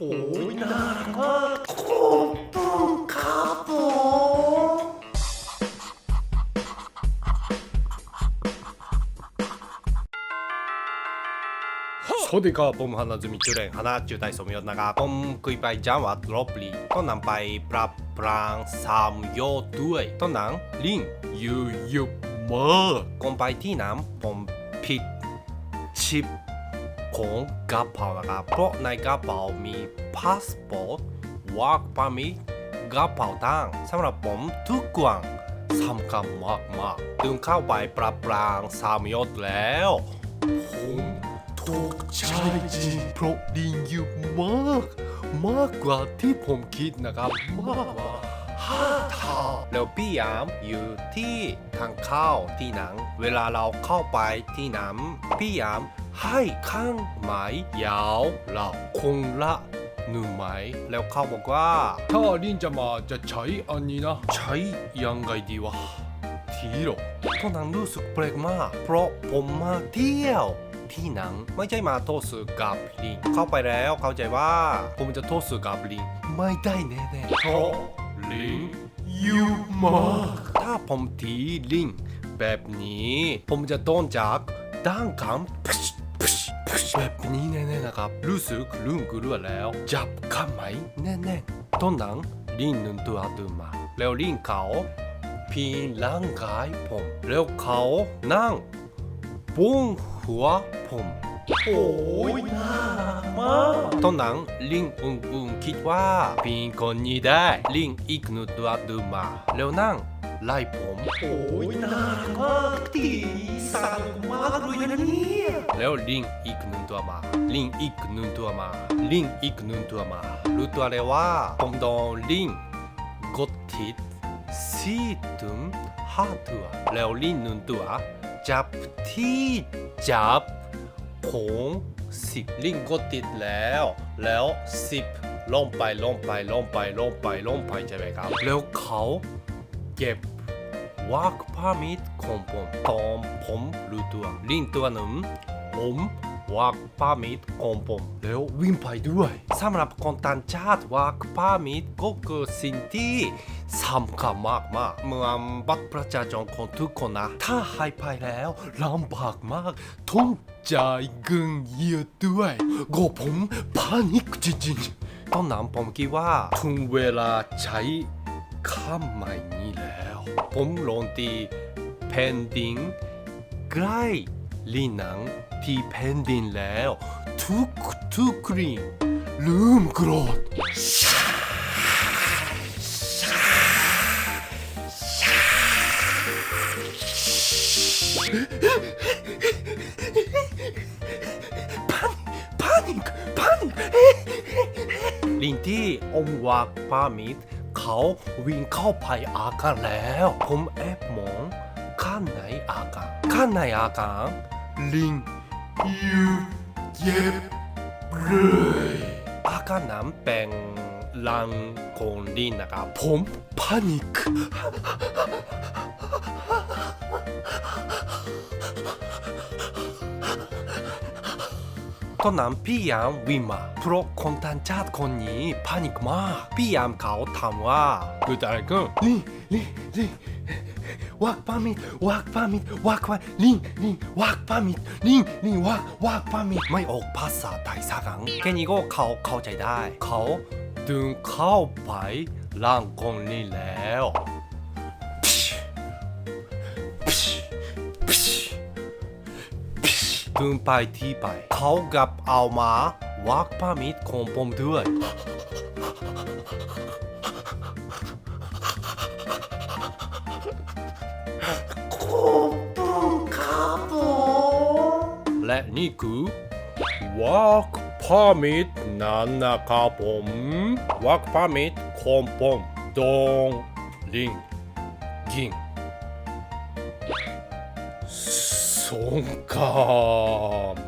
โอ้ยน่ารักมากขอบคุณครับผมสวัสดีครับผมฮานาซึมิจุเรงฮานาจูไตสมยศนะครับผมคุยไปจังหวัดลบบุรีต้องนำไปปรับปรางสามโยด้วยต้นหนังลิงยูยูเมอร์ก่อนไปที่น้ำผมผิดชิป ของกระเป๋านะครับ เพราะในกระเป๋ามีพาสปอร์ตวากปามิกระเป๋าตังสำหรับผมทุกกวางสำคัญมากมากๆถึงเข้าไปปรับปรางสามยอดแล้ว ผมถูกใจจริงเพราะดีอยู่มาก มากกว่าที่ผมคิดนะครับมากกว่าห้าเท่าแล้วพี่ยามอยู่ที่ทางเข้าที่หนัง เวลาเราเข้าไปที่หนังพี่ยาม ให้ข้างไม้ยาวเราคงละหนึ่งไม้แล้วเขาบอกว่า ถ้าลินจะมาจะใช้อันนี้นะ ใช้ยังไงดีวะทีโร่ตอนนั้นรู้สึกแปลกมาก เพราะผมมาเที่ยวที่หนังไม่ใช่มาโทษสื่อกับลิงเข้าไปแล้วเข้าใจว่า ผมจะโทษสื่อกับลิงไม่ได้แน่ๆเพราะลิงยูมากถ้าผมทีลิงแบบนี้ ผมจะโดนจากด้านคำพุชพุชพุช แบบนี้แน่ๆนะครับ รู้สึกลืมกลัวแล้ว จับข้าไหมแน่ๆตอนนั้นลิงหนึ่งตัวตื่นมา แล้วลิงเขาพีร่างกายผม แล้วเขานั่งบุ้งหัวผม โอ้ยน่ารักมากตอนนั้นลิงอึงอึงคิดว่าพีคนนี้ได้ลิงอีกหนึ่งตัวเดินมาแล้วนั่งไล่ผม โอ้ยน่ารักมากที่สนุกมากเลยนะเนี่ยแล้วลิงอีกหนึ่งตัวมา ลิงอีกหนึ่งตัวมา ลิงอีกหนึ่งตัวมารู้ตัวเลยว่าผมโดนลิงกดทิดสี่ถึงห้าตัวแล้วลิ้นหนึ่งตัวจับที่จับ ผงสิบลิงก็ติดแล้ว แล้วสิบลงไปลงไปลงไปลงไปลงไปใช่ไหมครับ แล้วเขาเก็บวักพามิดของผมตอนผมรู้ตัวลิงตัวหนึ่งผม วักพามิดของผมแล้ววิ่งไปด้วยสำหรับคนต่างชาติวักพามิดก็คือสิ่งที่สำคัญมากมากเมื่อบัตรประชาชนของทุกคนนะ ถ้าหายไปแล้วลำบากมากต้องจ่ายเงินเยอะด้วยก็ผมพานิกจริงๆตอนนั้นผมคิดว่าถึงเวลาใช้คำใหม่นี้แล้ว ผมลงที่แผ่นดินใกล้ ลีหนังที่แผ่นดินแล้ว ทุกทุกครีมลืมโกรธพานิกพานิกลิงที่อมวากพามิดเขาวิ่งเข้าไปอาการแล้ว ผมแอบมองข้างในอาการข้างในอาการ ลิงยูเจ็บเลยอาการนั้นเป็นลังของลิงนะครับผมพานิก ตอนนั้นพี่ยามวิ่งมาเพราะคนต่างชาติคนนี้พานิกมากพี่ยามเขาถามว่าเกิดอะไรขึ้นลิงลิงลิงวักพามิดวักพามิดวักพาลิงลิงวักพามิดลิงลิงวักวักพามิดไม่ออกภาษาไทยสักครั้งแค่นี้ก็เขาเข้าใจได้ เขาดึงเข้าไปร่างคนนี้แล้ว เดินไปที่ไป เขากับเอามาวักพามิดของผมด้วยขอบคุณครับผมและนี่คือวักพามิดนั่นนะครับผมวักพามิดของผมดงลิงยิง สงคราม